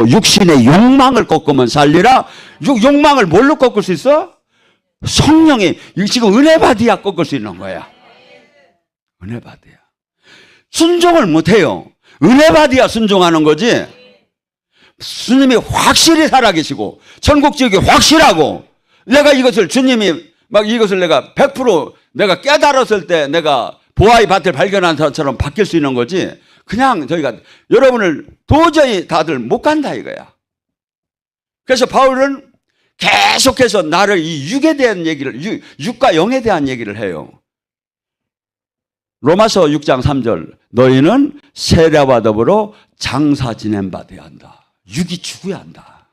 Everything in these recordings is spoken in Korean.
육신의 욕망을 꺾으면 살리라. 육, 욕망을 뭘로 꺾을 수 있어? 성령이 지금 은혜 받아야 꺾을 수 있는 거야. 은혜 받아야. 순종을 못 해요. 은혜 받아야 순종하는 거지. 주님이 확실히 살아계시고 천국 지역이 확실하고 내가 이것을 주님이 막 이것을 내가 100% 내가 깨달았을 때 내가 보아의 밭을 발견한 사람처럼 바뀔 수 있는 거지. 그냥 저희가 여러분을 도저히 다들 못 간다 이거야. 그래서 바울은 계속해서 나를 이 육에 대한 얘기를 육, 육과 영에 대한 얘기를 해요. 로마서 6장 3절 너희는 세례와 더불어 장사 지낸 바 되어야 한다. 육이 죽어야 한다.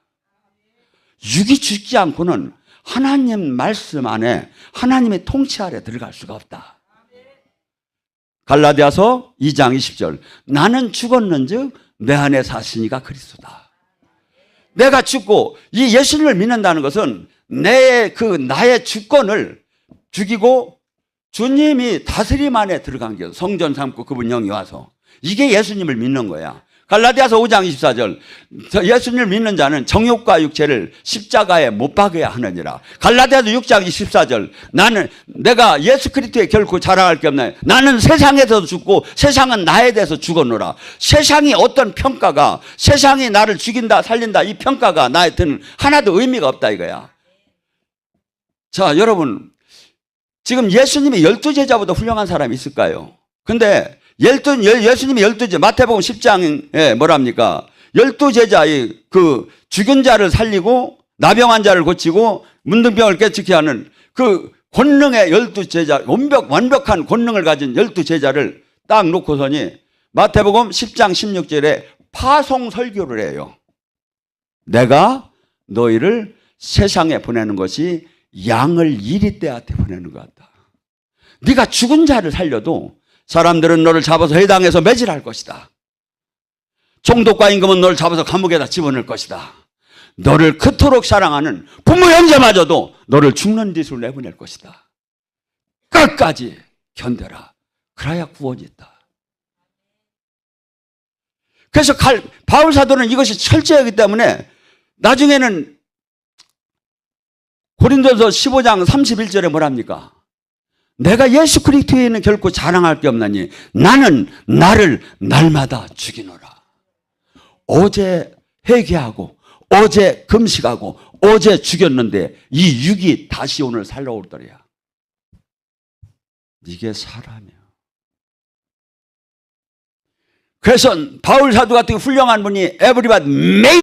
육이 죽지 않고는 하나님 말씀 안에 하나님의 통치 아래 들어갈 수가 없다. 갈라디아서 2장 20절 나는 죽었는즉 내 안에 사시니가 그리스도다. 내가 죽고 이 예수님을 믿는다는 것은 내 그 나의 주권을 죽이고 주님이 다스림 안에 들어간 게 성전 삼고 그분 영이 와서 이게 예수님을 믿는 거야. 갈라디아서 5장 24절 저 예수님을 믿는 자는 정욕과 육체를 십자가에 못 박아야 하느니라. 갈라디아서 6장 24절 나는 내가 예수 그리스도에 결코 자랑할 게 없나요? 나는 세상에서 죽고 세상은 나에 대해서 죽었노라. 세상이 어떤 평가가 세상이 나를 죽인다 살린다 이 평가가 나한테는 하나도 의미가 없다 이거야. 자 여러분 지금 예수님이 열두 제자보다 훌륭한 사람이 있을까요? 근데 열두 예- 예수님이 열두 제 마태복음 10장에 뭐랍니까? 열두 제자의 그 죽은 자를 살리고 나병한 자를 고치고 문둥병을 깨치게 하는 그 권능의 열두 제자 완벽 완벽한 권능을 가진 열두 제자를 딱 놓고서니 마태복음 10장 16절에 파송 설교를 해요. 내가 너희를 세상에 보내는 것이 양을 이리 때한테 보내는 것 같다. 네가 죽은 자를 살려도 사람들은 너를 잡아서 해당해서 매질할 것이다. 총독과 임금은 너를 잡아서 감옥에다 집어넣을 것이다. 너를 그토록 사랑하는 부모 형제마저도 너를 죽는 짓으로 내보낼 것이다. 끝까지 견뎌라. 그래야 구원이 있다. 그래서 갈, 바울 사도는 이것이 철저하기 때문에 나중에는 고린도서 15장 31절에 뭐랍니까? 내가 예수 그리스도에는 결코 자랑할 게 없나니 나는 나를 날마다 죽이노라. 어제 회개하고 어제 금식하고 어제 죽였는데 이 육이 다시 오늘 살아오더래야. 이게 사람이야. 그래서 바울 사도 같은 훌륭한 분이 메이